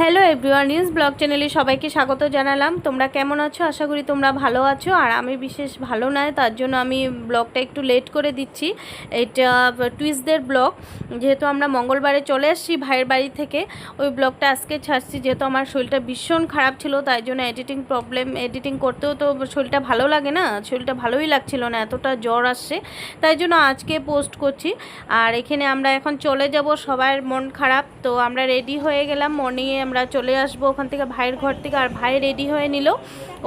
Hello everyone news blog চ্যানেলে সবাইকে স্বাগত জানালাম। তোমরা কেমন আছো? আশা করি তোমরা ভালো আছো। আর আমি বিশেষ ভালো নয়, তার জন্য আমি ব্লগটা একটু লেট করে দিচ্ছি। এটা টুইসদের ব্লগ। যেহেতু আমরা মঙ্গলবারে চলে আসছি ভাইয়ের বাড়ি থেকে, ওই ব্লগটা আজকে ছাড়ছি। যেহেতু আমার শরীরটা ভীষণ খারাপ ছিল, তাই জন্য এডিটিং প্রবলেম এডিটিং করতেও তো শরীরটা ভালো লাগে না? শরীরটা ভালোই লাগছিল না, এতটা জ্বর আসছে। তাই জন্য আজকে পোস্ট করছি। আর এখানে আমরা এখন চলে যাব, সবার মন খারাপ। তো আমরা রেডি হয়ে গেলাম মর্নিংয়ে আমরা চলে আসব ওখান থেকে ভাইয়ের ঘর থেকে, আর ভাই রেডি হয়ে নিল।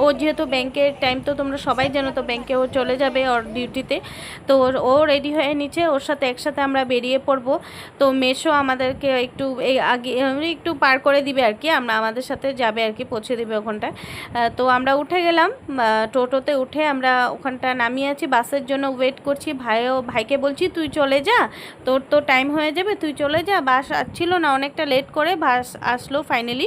ও যেহেতু ব্যাংকের টাইম তো তোমরা সবাই জানো, তো ব্যাংকে ও চলে যাবে ওর ডিউটিতে তো ও রেডি হয়ে নিচ্ছে, ওর সাথে একসাথে আমরা বেরিয়ে পড়ব। তো মেশো আমাদেরকে একটু এই আগে একটু পার করে দিবে আর কি, আমরা আমাদের সাথে যাবে আর কি, পৌঁছে দিবে ওখানটায়। তো আমরা উঠে গেলাম টোটোতে উঠে আমরা ওখানটা নামিয়ে আছি বাসের জন্য ওয়েট করছি। ভাইও, ভাইকে বলছি, তুই চলে যা, তোর তো টাইম হয়ে যাবে, তুই চলে যা। বাস আসছিল না, অনেকটা লেট করে বাস আসলো। ফাইনালি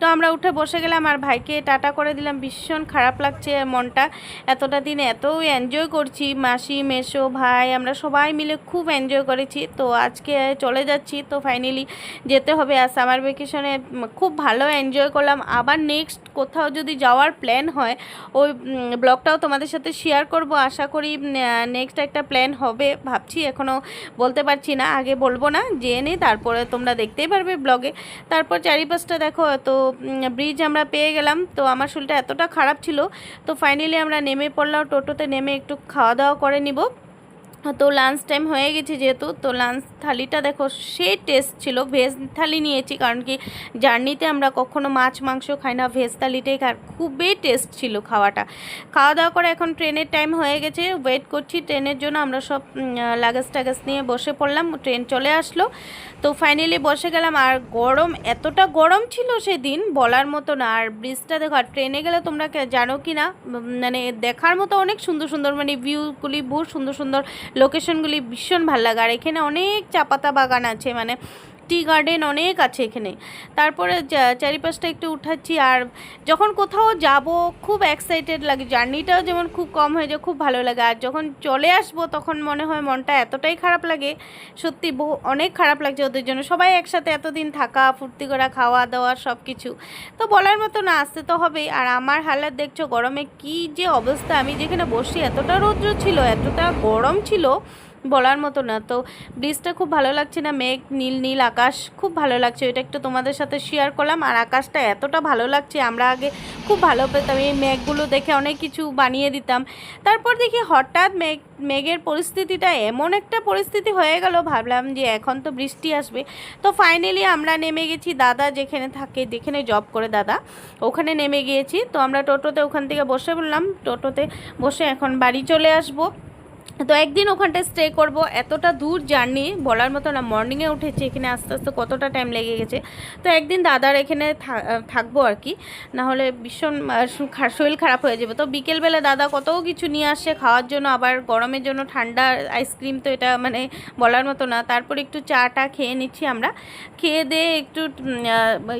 তো আমরা উঠে বসে গেলাম আর ভাইকে টাটা করে দিলাম। ভীষণ খারাপ লাগছে মনটা। এতটা দিন এত এনজয় করছি, মাসি, মেসো, ভাই, আমরা সবাই মিলে খুব এনজয় করেছি। তো আজকে চলে যাচ্ছি, তো ফাইনালি যেতে হবে। আর সামার ভ্যাকেশনে খুব ভালো এনজয় করলাম। আবার নেক্সট কোথাও যদি যাওয়ার প্ল্যান হয়, ওই ব্লগটাও তোমাদের সাথে শেয়ার করব। আশা করি নেক্সট একটা প্ল্যান হবে। ভাবছি এখনও বলতে পারছি না, আগে বলব না, জেনে তারপরে তোমরা দেখতেই পারবে ব্লগে। তারপর চারিপাশটা দেখো, তো ব্রিজ আমরা পেয়ে গেলাম। তো আমার শরীরটা এতটা খারাপ ছিল, তো ফাইনালি আমরা নেমে পড়লাম, টোটোতে নেমে একটু খাওয়া দাওয়া করে নিব। তো লাঞ্চ টাইম হয়ে গেছে যেহেতু, তো লাঞ্চ থালিটা দেখো, সেই টেস্ট ছিল। ভেজ থালি নিয়েছি কারণ কি, জার্নিতে আমরা কখনো মাছ, মাংস খাই না। ভেজ থালিটাই খাই খুবই টেস্ট ছিল খাওয়াটা। খাওয়া দাওয়া করে এখন ট্রেনের টাইম হয়ে গেছে। ওয়েট করছি ট্রেনের জন্য। আমরা সব লাগেজ টাগেজ নিয়ে বসে পড়লাম। ট্রেন চলে আসলো। তো ফাইনালি বসে গেলাম। আর গরম, এতটা গরম ছিল সেদিন, বলার মতো না। আর ব্রিজটা দেখো, আর ট্রেনে গেলে তোমরা জানো কি না? মানে দেখার মতো অনেক সুন্দর সুন্দর মানে ভিউগুলি বহু সুন্দর সুন্দর লোকেশনগুলি ভীষণ ভালো লাগে। আর এখানে অনেক চা পাতা বাগান আছে মানে টি গার্ডেন অনেক আছে এখানে। তারপরে চারিপাশটা একটু উঠাচ্ছি আর যখন কোথাও যাব খুব এক্সাইটেড লাগে। জার্নিটাও যেমন খুব কম হয়ে যায়, খুব ভালো লাগে। আর যখন চলে আসব তখন মনে হয় মনটা এতটাই খারাপ লাগে, সত্যি বহু, অনেক খারাপ লাগছে ওদের জন্য। সবাই একসাথে এতদিন থাকা, ফুর্তি করা, খাওয়া দাওয়া সব কিছু তো বলার মতো না, আসতে তো হবেই। আর আমার হালাত দেখছ, গরমে কি যে অবস্থা। আমি যেখানে বসি এতটা রৌদ্র ছিল, এতটা গরম ছিল বলার মতো না। তো ব্রিজটা খুব ভালো লাগছে না, মেঘ, নীল নীল আকাশ, খুব ভালো লাগছে। ওইটা একটু তোমাদের সাথে শেয়ার করলাম। আর আকাশটা এতটা ভালো লাগছে, আমরা আগে খুব ভালো পেতাম। এই মেঘগুলো দেখে অনেক কিছু বানিয়ে দিতাম। তারপর দেখি হঠাৎ মেঘ, মেঘের পরিস্থিতিটা এমন একটা পরিস্থিতি হয়ে গেল। ভাবলাম যে এখন তো বৃষ্টি আসবে। তো ফাইনালি আমরা নেমে গেছি দাদা যেখানে থাকে, যেখানে জব করে দাদা, ওখানে নেমে গিয়েছি। তো আমরা টোটোতে ওখান থেকে বসে বললাম, টোটোতে বসে এখন বাড়ি চলে আসব। তো একদিন ওখানটায় স্টে করব। এতটা দূর জার্নি বলার মতো না মর্নিংয়ে উঠেছি, এখানে আস্তে আস্তে কতটা টাইম লেগে গেছে। তো একদিন দাদার এখানে থাকব আর কি। না হলে ভীষণ শরীর খারাপ হয়ে যাবে। তো বিকেলবেলা দাদা কত কিছু নিয়ে আসে, খাওয়ার জন্য, আবার গরমের জন্য ঠান্ডা আইসক্রিম তো এটা মানে বলার মতো না। তারপর একটু চাটা খেয়ে নিচ্ছি আমরা। খেয়ে দিয়ে একটু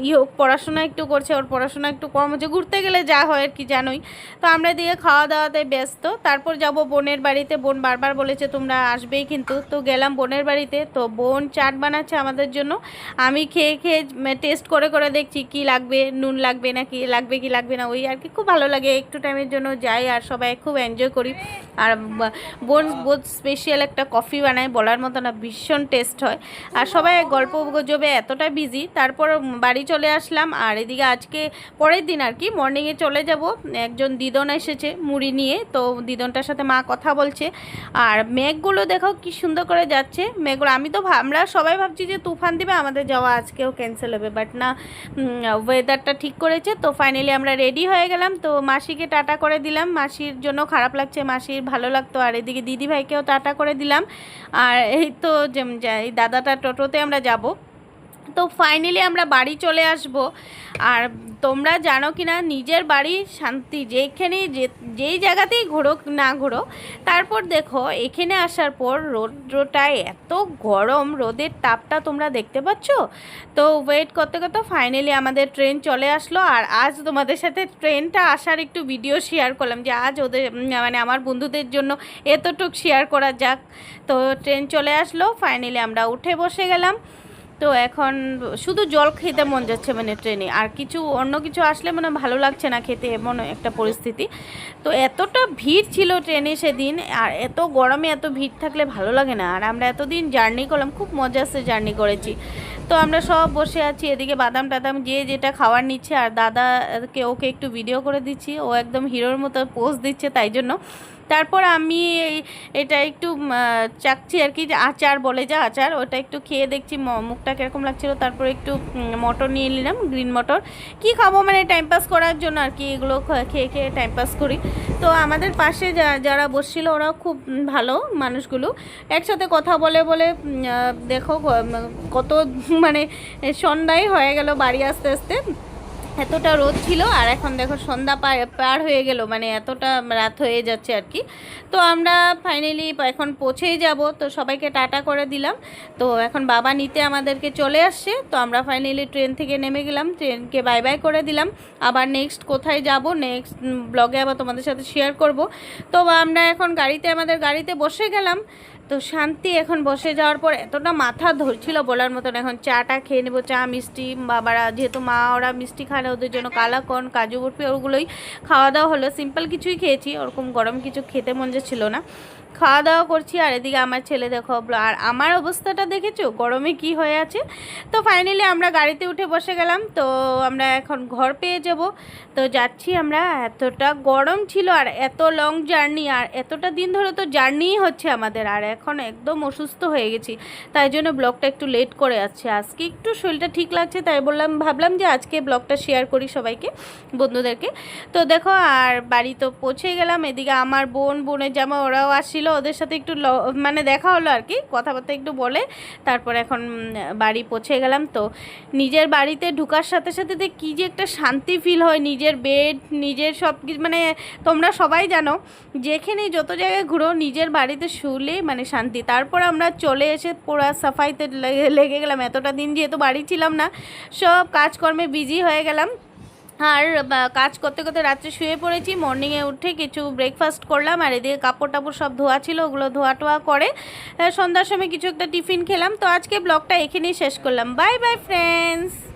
ইয়ে পড়াশোনা একটু করছে। ওর পড়াশোনা একটু কম হচ্ছে। ঘুরতে গেলে যা হয় আর কি, জানোই। তো আমরা দিয়ে খাওয়া দাওয়াতে ব্যস্ত। তারপর যাব বোনের বাড়িতে। বোন বারবার বলেছে, তোমরা আসবেই কিন্তু। তো গেলাম বোনের বাড়িতে, তো বোন চাট বানাচ্ছে আমাদের জন্য। আমি খেয়ে খেয়ে টেস্ট করে করে দেখছি, কি লাগবে, নুন লাগবে না কি লাগবে কি লাগবে না, ওই আর কি। খুব ভালো লাগে, একটু টাইমের জন্য যাই আর সবাই খুব এনজয় করি। আর বোন বোধ স্পেশাল একটা কফি বানায়, বলার মতো না, ভীষণ টেস্ট হয়। আর সবাই গল্প গুজবে, এতটা বিজি তারপর বাড়ি চলে আসলাম, আর এদিকে আজকে পরের দিন আর কি মর্নিংয়ে চলে যাব। একজন দিদন এসেছে মুড়ি নিয়ে, তো দিদনটার সাথে মা কথা বলছে। আর মেঘগুলো দেখো কি সুন্দর করে যাচ্ছে। মেঘগুলো, আমি তো আমরা সবাই ভাবছি যে তুফান দিবে, আমাদের যাওয়া আজকেও ক্যান্সেল হবে বাট না ওয়েদারটা ঠিক করেছে। তো ফাইনালি আমরা রেডি হয়ে গেলাম। তো মাসিকে টাটা করে দিলাম। মাসির জন্য খারাপ লাগছে, মাসির ভালো লাগতো। আর এদিকে দিদি ভাইকেও টাটা করে দিলাম। আর এই তো এই দাদাটা টোটোতে আমরা যাব। তো ফাইনালি আমরা বাড়ি চলে আসব। আর তোমরা জানো কি না, নিজের বাড়ি শান্তি, যেখানে যে, যেই জায়গাতেই ঘোরো না ঘোরো তারপর দেখো, এখানে আসার পর রৌদ্রটায় এত গরম, রোদের তাপটা তোমরা দেখতে পাচ্ছ? তো ওয়েট করতে করতে ফাইনালি আমাদের ট্রেন চলে আসলো। আর আজ তোমাদের সাথে ট্রেনটা আসার একটু ভিডিও শেয়ার করলাম যে আজ ওদের মানে আমার বন্ধুদের জন্য এতটুক শেয়ার করা যাক। তো ট্রেন চলে আসলো ফাইনালি আমরা উঠে বসে গেলাম। তো এখন শুধু জল খেতে মন যাচ্ছে মানে ট্রেনে। আর কিছু অন্য কিছু আসলে মানে ভালো লাগছে না খেতে, এমন একটা পরিস্থিতি। তো এতটা ভিড় ছিল ট্রেনে সেদিন, আর এত গরমে এত ভিড় থাকলে ভালো লাগে না। আর আমরা এতদিন জার্নি করলাম, খুব মজাসে জার্নি করেছি। তো আমরা সব বসে আছি, এদিকে বাদাম টাদাম যে যেটা খাওয়ার নিচ্ছে, আর দাদাকে ওকে একটু ভিডিও করে দিচ্ছি। ও একদম হিরোর মতো পোজ দিচ্ছে তাই জন্য। তারপর আমি এটা একটু চাকছি আর কি, যে আচার বলে যা আচার, ওটা একটু খেয়ে দেখছি মুখটা কীরকম লাগছিল, তারপর একটু মটর নিয়ে নিলাম, গ্রিন মটর। কি খাব মানে টাইম পাস করার জন্য আর কি, এগুলো খেয়ে খেয়ে টাইম পাস করি। তো আমাদের পাশে যারা বসছিল ওরাও খুব ভালো মানুষগুলো। একসাথে কথা বলে বলে দেখো কত মানে সন্ধ্যায় হয়ে গেল বাড়ি আসতে আসতে। এতটা রোদ ছিল আর এখন দেখো সন্ধ্যা পার হয়ে গেল মানে এতটা রাত হয়ে যাচ্ছে আর কি। তো আমরা ফাইনালি এখন পৌঁছেই যাব, তো সবাইকে টাটা করে দিলাম। তো এখন বাবা নিতে আমাদেরকে চলে আসছে, তো আমরা ফাইনালি ট্রেন থেকে নেমে গেলাম ট্রেনকে বাই বাই করে দিলাম। আবার নেক্সট কোথায় যাব নেক্সট ব্লগে আবার তোমাদের সাথে শেয়ার করব। তো আমরা এখন গাড়িতে, আমাদের গাড়িতে বসে গেলাম। তো শান্তি এখন বসে যাওয়ার পর এতটা মাথা ধরছিল বলার মতন। এখন চাটা খেয়ে নেব, চা, মিষ্টি, বাবারা, যেহেতু মা, ওরা মিষ্টি খায় ওদের জন্য কালাকন কাজু বরফি, ওগুলোই খাওয়া দাওয়া হলো। সিম্পল কিছুই খেয়েছি, ওরকম গরম কিছু খেতে মন যাচ্ছিল না। খাওয়া দাওয়া করছি, আর এদিকে আমার ছেলে দেখো, আর আমার অবস্থাটা দেখেছ? গরমে কি হয়ে আছে? তো ফাইনালি আমরা গাড়িতে উঠে বসে গেলাম, তো আমরা এখন ঘর পেয়ে যাব। তো যাচ্ছি আমরা, এতটা গরম ছিল আর এত লং জার্নি আর এতটা দিন ধরে তো জার্নিই হচ্ছে আমাদের। আর এখন একদম অসুস্থ হয়ে গেছি। তাই জন্য ব্লগটা একটু লেট করে আসছে। আজকে একটু শরীরটা ঠিক লাগছে, তাই বললাম, ভাবলাম যে আজকে ব্লগটা শেয়ার করি সবাইকে, বন্ধুদেরকে। তো দেখো, আর বাড়ি তো পৌঁছে গেলাম। এদিকে আমার বোন, বোনের জামা ওরাও আসছিল, ওদের সাথে একটু মানে দেখা হলো আর কি, কথাবার্তা একটু বলে, তারপর এখন বাড়ি পৌঁছে গেলাম। তো নিজের বাড়িতে ঢুকার সাথে সাথে কী যে একটা শান্তি ফিল হয়, নিজের বেড নিজের সব কিছু মানে তোমরা সবাই জানো যেখানেই যত জায়গায় ঘুরো, নিজের বাড়িতে শুলে মানে শান্তি। তারপর আমরা চলে এসে পুরো সাফাইতে লেগে- গেলাম। এতটা দিন যেহেতু বাড়ি ছিলাম না, সব কাজকর্মে বিজি হয়ে গেলাম। আর কাজ করতে করতে রাত্রে শুয়ে পড়েছি। মর্নিংয়ে উঠে কিছু ব্রেকফাস্ট করলাম, আর এদিকে কাপড় টাপড় সব ধোয়া ছিল, ওগুলো ধোয়া টোয়া করে সন্ধ্যার সময় কিছু একটা টিফিন খেলাম। তো আজকে ব্লগটা এখানেই শেষ করলাম। Bye bye friends